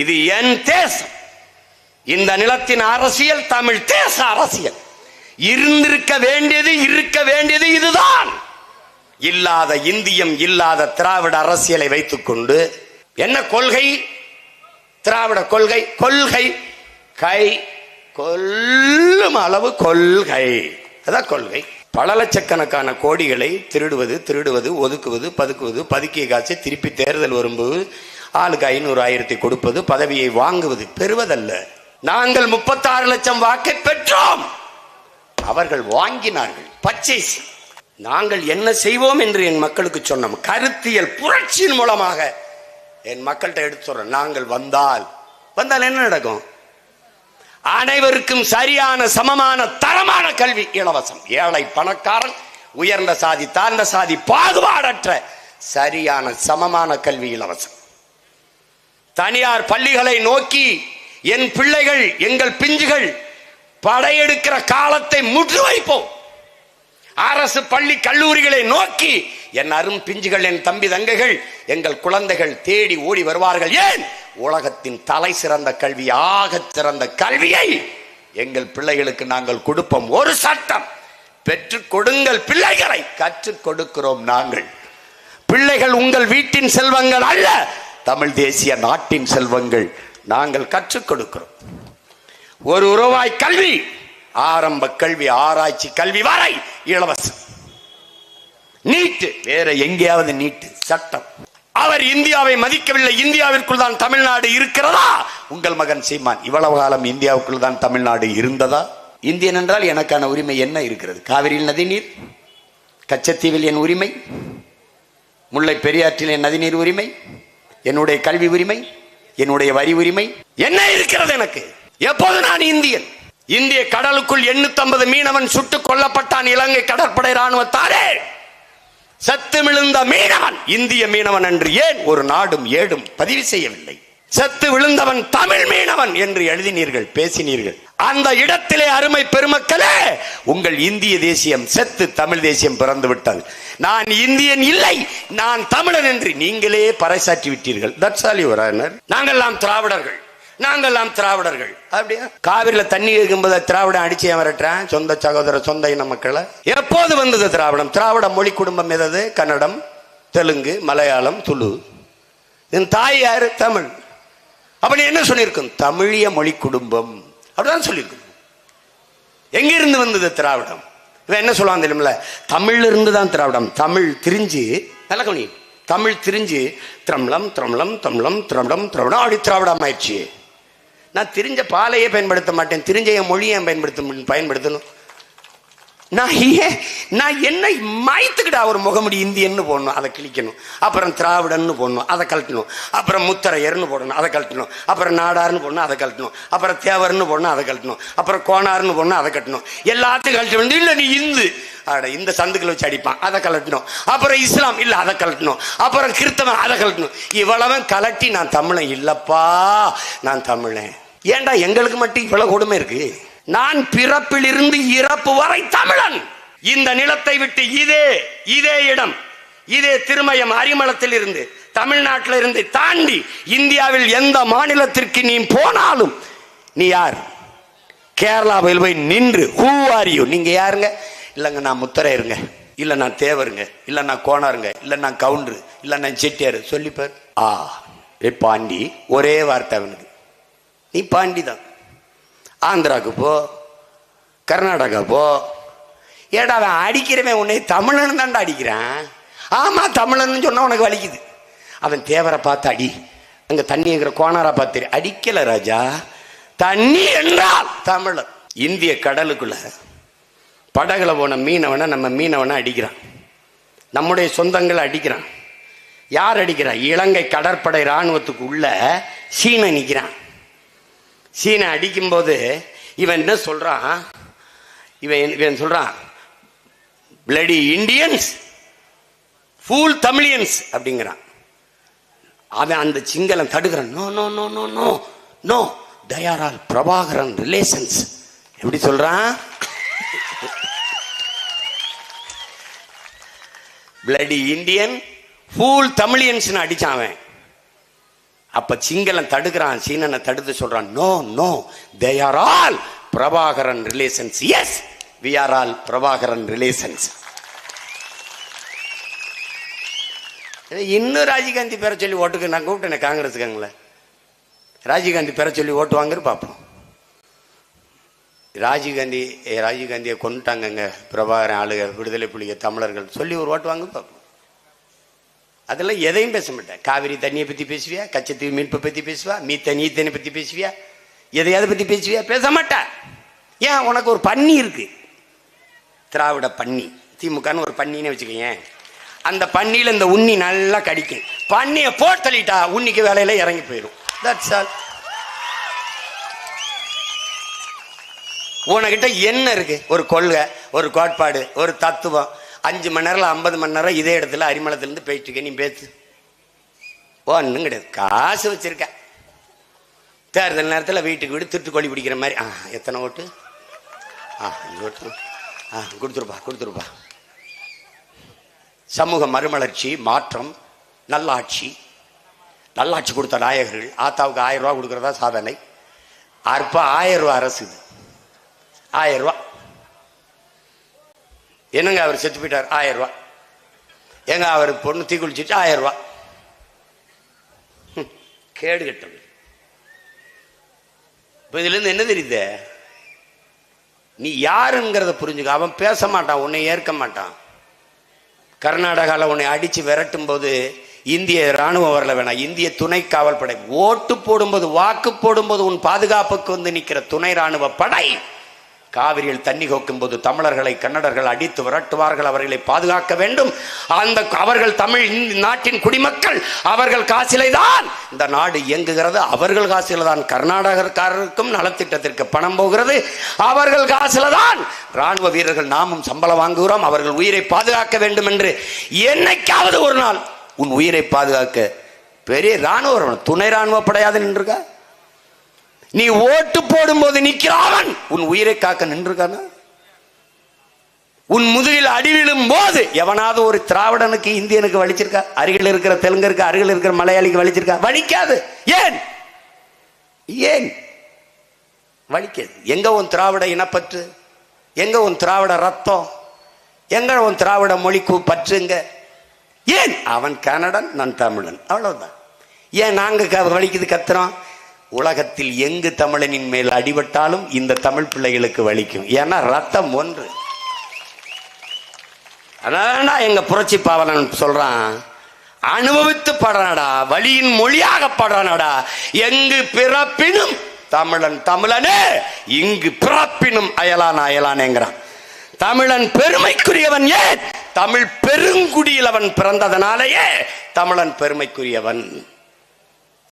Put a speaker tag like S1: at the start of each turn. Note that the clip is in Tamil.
S1: இது என் தேசம். இந்த நிலத்தின் அரசியல் தமிழ் தேச அரசியல். இருந்திருக்க வேண்டியது இருக்க வேண்டியது இதுதான். இல்லாத இந்தியம் இல்லாத திராவிட அரசியலை வைத்துக்கொண்டு என்ன கொள்கை? திராவிட கொள்கை கொள்கை. கை கொல்லும் அளவு கொள்கை. அதான் கொள்கை. பல லட்சக்கணக்கான கோடிகளை திருடுவது திருடுவது ஒதுக்குவது பதுக்குவது பதுக்கிய காட்சி திருப்பி தேர்தல் வரும்போது ஆளுக்கு ஐநூறு ஆயிரத்தை கொடுப்பது பதவியை வாங்குவது பெறுவதல்ல. நாங்கள் முப்பத்தாறு லட்சம் வாக்கை பெற்றோம். அவர்கள் வாங்கினார்கள் பர்ச்சேஸ் நாங்கள் என்ன செய்வோம் என்று என் மக்களுக்கு சொன்னோம். கருத்தியல் புரட்சியின் மூலமாக என் மக்கள்கிட்ட எடுத்து சொல்றோம் நாங்கள் வந்தால் வந்தால் என்ன நடக்கும்? அனைவருக்கும் சரியான சமமான தரமான கல்வி இலவசம். ஏழை பணக்காரன் உயர்ந்த சாதி தாழ்ந்த சாதி பாகுபாடற்ற சரியான சமமான கல்வி இலவசம். தனியார் பள்ளிகளை நோக்கி என் பிள்ளைகள் எங்கள் பிஞ்சுகள் படையெடுக்கிற காலத்தை முற்று வைப்போம் அரசு பள்ளி கல்லூரிகளை நோக்கி என் அரும் பிஞ்சுகள் என் தம்பி தங்கைகள் எங்கள் குழந்தைகள் தேடி ஓடி வருவார்கள். ஏன்? உலகத்தின் தலை சிறந்த கல்வி ஆக சிறந்த கல்வியை எங்கள் பிள்ளைகளுக்கு நாங்கள் கொடுப்போம். ஒரு சட்டம் பெற்றுக் கொடுங்கள் பிள்ளைகளை. கற்றுக் கொடுக்கிறோம் நாங்கள். பிள்ளைகள் உங்கள் வீட்டின் செல்வங்கள் அல்ல தமிழ் தேசிய நாட்டின் செல்வங்கள் நாங்கள் கற்றுக் கொடுக்கிறோம். ஒரு உறவாய் கல்வி ஆரம்ப கல்வி ஆராய்ச்சி கல்வி வரை இலவசம். நீட்டு வேற எங்கேயாவது நீட்டு சட்டம். அவர் இந்தியாவை மதிக்கவில்லை இந்தியாவிற்குள் தான் தமிழ்நாடு இருக்கிறதா? உங்கள் மகன் சீமான் இவ்வளவு காலம் இந்தியாவுக்குள் தான் தமிழ்நாடு இருந்ததா? இந்தியன் என்றால் எனக்கான உரிமை என்ன இருக்கிறது? காவிரியில் நதிநீர் கச்சத்தீவில் என் உரிமை முல்லை பெரியாற்றில் என் நதிநீர் உரிமை என்னுடைய கல்வி உரிமை என்னுடைய வரி உரிமை. என்ன இருக்கிறது எனக்கு? எப்போது நான் இந்தியன்? இந்திய கடலுக்குள் எண்ணூத்தி மீனவன் சுட்டுக் கொல்லப்பட்டான் இலங்கை கடற்படை ராணுவத்தாரே செத்து விழுந்த மீனவன் இந்திய மீனவன் என்று ஏன் ஒரு நாடும் ஏடும் பதிவு செய்யவில்லை? செத்து விழுந்தவன் தமிழ் மீனவன் என்று எழுதினீர்கள் பேசினீர்கள். அந்த இடத்திலே அருமை பெருமக்களே உங்கள் இந்திய தேசியம் செத்து தமிழ் தேசியம் பிறந்து விட்டது. நான் இந்தியன் இல்லை நான் தமிழன் என்று நீங்களே பறைசாற்றி விட்டீர்கள். தட்சாலி ஆல் யுவர் நாங்கெல்லாம் திராவிடர்கள். நாங்கெல்லாம் திராவிடர்கள். அப்படியா? காவிரியில தண்ணி இருக்கும்போது திராவிடம் அடிச்சு ஏன் சொந்த சகோதர சொந்த இன மக்களை? எப்போது வந்தது திராவிடம்? திராவிட மொழி குடும்பம் எதது? கன்னடம் தெலுங்கு மலையாளம் துளு. என் தாய் யாரு? தமிழ். அப்படி என்ன சொல்லியிருக்கும் தமிழிய மொழி குடும்பம். அப்படிதான் சொல்லியிருக்கும் எங்கிருந்து வந்தது திராவிடம்? இவன் என்ன சொல்லுவான் தெரியுமில்ல? தமிழ்ல இருந்து தான் திராவிடம். தமிழ் திரிஞ்சு நல்ல கவனி தமிழ் திரிஞ்சு திரம்ளம் திரம்ளம் தமிழம் திரவிடம் திராவிடம் அப்படி திராவிடம் ஆயிடுச்சு. நான் திரிஞ்ச பாலையே பயன்படுத்த மாட்டேன். திரிஞ்ச என் மொழியை பயன்படுத்த பயன்படுத்தணும்? நான் ஏன் நான் என்ன மாய்த்துக்கிட்டா ஒரு முகமுடி இந்தியன்னு போடணும். அதை கிழிக்கணும். அப்புறம் திராவிடன்னு போடணும். அதை கழட்டணும். அப்புறம் முத்தரையர்னு போடணும். அதை கழட்டணும். அப்புறம் நாடார்னு போடணும். அதை கழட்டணும். அப்புறம் தேவர்னு போடணும். அதை கழட்டணும். அப்புறம் கோணார்னு போடணும். அதை கட்டணும் எல்லாத்தையும் கழட்ட வேண்டிய இல்லை நீ இந்து. அட இந்த சந்துக்களை வச்சு அடிப்பான். அதை கலட்டணும் அப்புறம் இஸ்லாம் இல்லை அதை கலட்டணும் அப்புறம் கிறித்தவன் அதை கலட்டணும் இவ்வளவன் கலட்டி நான் தமிழன். இல்லப்பா நான் தமிழன். ஏன்டா எங்களுக்கு மட்டும் இவ்வளோ கொடுமை இருக்குது நான் பிறப்பிலிருந்து இறப்பு வரை தமிழன். இந்த நிலத்தை விட்டு இதே இதே இடம் இதே திருமயம் அரிமளத்தில் இருந்து தமிழ்நாட்டில் இருந்து தாண்டி இந்தியாவில் எந்த மாநிலத்திற்கு நீ போனாலும் நீ யார்? கேரளாவில் போய் நின்று ஹூ ஆர் யூ நீங்க யாருங்க? இல்லைங்க நான் முத்தரையருங்க. இல்லை நான் தேவருங்க. இல்லை நான் கோணாருங்க இல்லை நான் கவுண்டரு. இல்லை நான் செட்டியார். சொல்லிப்பார். ஆ பாண்டி. ஒரே வார்த்தை அவனுக்கு. நீ பாண்டி தான் ஆந்திராவுக்கு போ கர்நாடகா போ. ஏடா அவன் அடிக்கிறவன் உன்னை தமிழன் தான்டா அடிக்கிறான். ஆமாம் தமிழன் சொன்னால் உனக்கு வலிக்குது. அவன் தேவரை பார்த்து அடி. அங்கே தண்ணி இருக்கிற கோணாரா பார்த்து அடிக்கல ராஜா. தண்ணி என்றால் தமிழன். இந்திய கடலுக்குள்ள படகுல போன மீனவனை நம்ம மீனவனை அடிக்கிறான். நம்முடைய சொந்தங்களை அடிக்கிறான். யார் அடிக்கிறான்? இலங்கை கடற்படை இராணுவத்துக்கு உள்ள சீனை நிற்கிறான் சீனை அடிக்கும்போது இவன் என்ன சொல்றான்? இவன் இவன் சொல்றான் பிளடி இண்டியன்ஸ் ஃபூல் தமிழியன்ஸ் அப்படிங்கிறான். அவன் அந்த சிங்களம் தடுக்கிறான் no no no no no no all Prabhakaran relations எப்படி சொல்றான்? பிளடி இந்தியன் ஃபூல் தமிழியன்ஸ் அடிச்சான் அவன். அப்ப சிங்களன் தடுக்கிறான் சீனனை தடுத்து சொல்றான் no no they are all Prabhakaran relations yes we are all Prabhakaran relations இன்னும் ராஜீவ்காந்தி பேர சொல்லி ஓட்டுக்கு நான் கூப்பிட்டேன் காங்கிரஸுக்காங்களே ராஜீவ்காந்தி பேர சொல்லி ஓட்டு வாங்குற பார்ப்போம் ராஜீவ்காந்தி ராஜீவ்காந்தியை கொண்டுட்டாங்கங்க பிரபாகரன் ஆளுக விடுதலை புலிக தமிழர்கள் சொல்லி ஒரு ஓட்டு வாங்க பார்ப்போம் அதெல்லாம் எதையும் பேச மாட்டேன். காவிரி தண்ணியை பற்றி பேசுவியா? கச்சத்தீவு மீட்பை பற்றி பேசுவா மீத்த நீத்தனை பற்றி பேசுவியா? எதையாவது பற்றி பேசுவியா? பேச மாட்டா ஏன்? உனக்கு ஒரு பன்னி இருக்கு. திராவிட பன்னி. திமுகன்னு ஒரு பன்னின்னு வச்சுக்கோங்க அந்த பன்னியில் இந்த உண்ணி நல்லா கடிக்கும். பன்னியை போட்டு தள்ளிட்டா உன்னிக்கு வேலையில் இறங்கி போயிடும் தட்ஸ் ஆல் உனக்கிட்ட என்ன இருக்கு? ஒரு கொள்கை ஒரு கோட்பாடு ஒரு தத்துவம் அஞ்சு மணி நேரம் ஐம்பது மணி நேரம் இதே இடத்துல அரிமளத்துலேருந்து போயிட்டு இருக்க நீ பேசு. ஒன்றும் கிடையாது. காசு வச்சுருக்க. தேர்தல் நேரத்தில் வீட்டுக்கு வீடு திருட்டுக்கோழி பிடிக்கிற மாதிரி. ஆ எத்தனை ஓட்டு? ஆ அஞ்சு ஓட்டு. ஆ கொடுத்துருப்பா கொடுத்துருப்பா. சமூக மறுமலர்ச்சி மாற்றம் நல்லாட்சி. நல்லாட்சி கொடுத்த நாயகர்கள். ஆத்தாவுக்கு ஆயிரம் ரூபா கொடுக்குறதா சாதனை. அற்ப ஆயிரம் ரூபா அரசு இது. ஆயிரம் ரூபா. என்னங்க அவர் செத்து போயிட்டார்? ஆயிரம் ரூபா ஏங்க அவர் பொண்ணு தீ குளிச்சிட்டு ஆயிரம் ரூபா கேடு கட்டம் இப்போ இதுலேருந்து என்ன தெரியுது? நீ யாருங்கிறத புரிஞ்சுக்க. அவன் பேச மாட்டான் உன்னை ஏற்க மாட்டான். கர்நாடகாவில் உன்னை அடிச்சு விரட்டும் போது இந்திய ராணுவம் வரல வேணாம் இந்திய துணை காவல் படை ஓட்டு போடும்போது வாக்கு போடும்போது உன் பாதுகாப்புக்கு வந்து நிற்கிற துணை ராணுவ படை. காவிரியில் தண்ணி கோக்கும் போது தமிழர்களை கன்னடர்கள் அடித்து விரட்டுவார்கள் அவர்களை பாதுகாக்க வேண்டும். அந்த அவர்கள் தமிழ் இந்த நாட்டின் குடிமக்கள் அவர்கள் காசிலை தான் இந்த நாடு இயங்குகிறது அவர்கள் காசில தான் கர்நாடகக்காரருக்கும் நலத்திட்டத்திற்கு பணம் போகிறது அவர்கள் காசில தான் ராணுவ வீரர்கள் நாமும் சம்பளம் வாங்குகிறோம் அவர்கள் உயிரை பாதுகாக்க வேண்டும் என்று என்னைக்காவது ஒரு நாள் உன் உயிரை பாதுகாக்க பெரிய ராணுவ துணை ராணுவ படையாது நின்றுருக்கா? நீ ஓட்டு போடும்போது நிற்கிறான். உன் உயிரை காக்க நின்றுக்கான உன் முதுகில் அடிவிழும் போது எவனாவது ஒரு திராவிடனுக்கு இந்தியனுக்கு வலிச்சிருக்கா? அருகில் இருக்கிற தெலுங்கருக்கு அருகில் இருக்கிற மலையாளிக்கு வலிச்சிருக்கா? வலிக்காது. ஏன்? ஏன்? வலிக்காது. எங்க உன் திராவிட இனப்பற்று? எங்க உன் திராவிட ரத்தம்? எங்க உன் திராவிட மொழிக்கு பற்றுங்க? ஏன்? அவன் கன்னடன் நான் தமிழன். அவ்வளவுதான். ஏன் நாங்க க- வலிக்குது கத்துறோம்? உலகத்தில் எங்கு தமிழனின் மேல் அடிபட்டாலும் இந்த தமிழ் பிள்ளைகளுக்கு வலிக்கும். ஏன்னா ரத்தம் ஒன்று. அதான்டா எங்க புரட்சி பாவலன் சொல்றான்? அனுபவித்து படுறானடா வழியின் மொழியாக படுறானடா. எங்கு பிறப்பினும் தமிழன் தமிழனே இங்கு பிறப்பினும் அயலான் அயலானேங்கிறான். தமிழன் பெருமைக்குரியவன் ஏன்? தமிழ் பெருங்குடியில் அவன் பிறந்ததனாலேயே தமிழன் பெருமைக்குரியவன்.